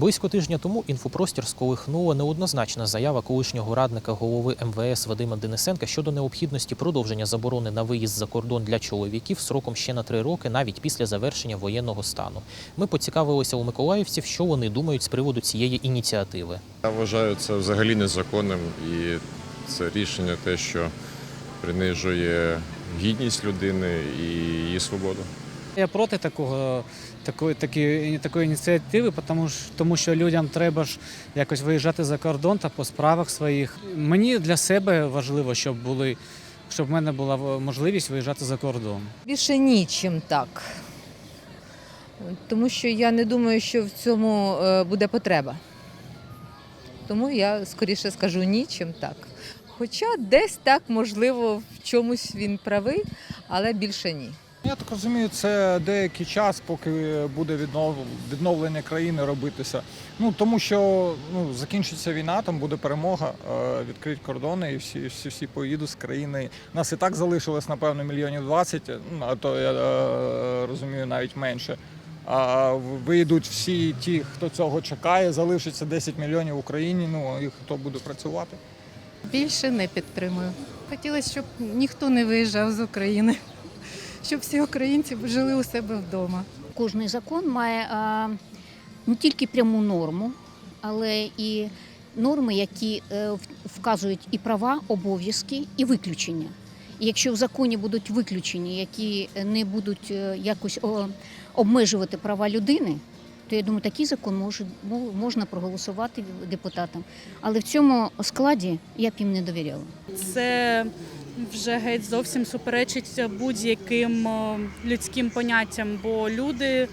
Близько тижня тому інфопростір сколихнула неоднозначна заява колишнього радника голови МВС Вадима Денисенка щодо необхідності продовження заборони на виїзд за кордон для чоловіків сроком ще на три роки, навіть після завершення воєнного стану. Ми поцікавилися у миколаївців, що вони думають з приводу цієї ініціативи. Я вважаю це взагалі незаконним і це рішення те, що принижує гідність людини і її свободу. Я проти такого, такої, такої, такої ініціативи, тому, що- тому що людям треба ж якось виїжджати за кордон та по справах своїх. Мені для себе важливо, щоб були, щоб в мене була можливість виїжджати за кордон. Більше нічим так. Тому що я не думаю, що в цьому е, буде потреба. Тому я скоріше скажу нічим так. Хоча десь так, можливо, в чомусь він правий, але більше ні. Я так розумію, це деякий час, поки буде відновлення країни робитися. Ну тому що ну закінчиться війна, там буде перемога, е, відкрить кордони, і всі, всі, всі поїдуть з країни. Нас і так залишилось, напевно, мільйонів 20, ну, а то я е, розумію навіть менше. А виїдуть всі ті, хто цього чекає, залишиться 10 мільйонів в Україні. Ну і хто буде працювати. Більше не підтримую. Хотілося, щоб ніхто не виїжджав з України, щоб всі українці жили у себе вдома. Кожний закон має а, не тільки пряму норму, але і норми, які е, вказують і права, обов'язки, і виключення. І якщо в законі будуть виключення, які не будуть е, якось о, обмежувати права людини, то я думаю, такий закон може, мо- можна проголосувати депутатам. Але в цьому складі я б їм не довіряла. Це вже геть зовсім суперечить будь-яким е, людським поняттям, бо люди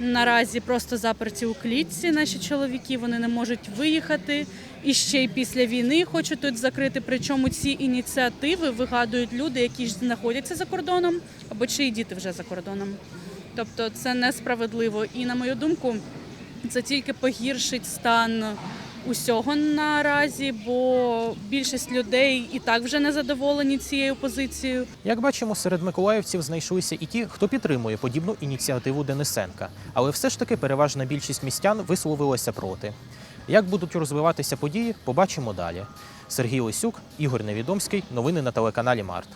наразі просто заперті у клітці, наші чоловіки, вони не можуть виїхати. І ще й після війни хочуть тут закрити. Причому ці ініціативи вигадують люди, які ж знаходяться за кордоном, або чиї діти вже за кордоном. Тобто це несправедливо. І на мою думку, це тільки погіршить стан усього наразі, бо більшість людей і так вже не задоволені цією позицією. Як бачимо, серед миколаївців знайшлися і ті, хто підтримує подібну ініціативу Денисенка. Але все ж таки переважна більшість містян висловилася проти. Як будуть розвиватися події, побачимо далі. Сергій Лисюк, Ігор Невідомський. Новини на телеканалі Март.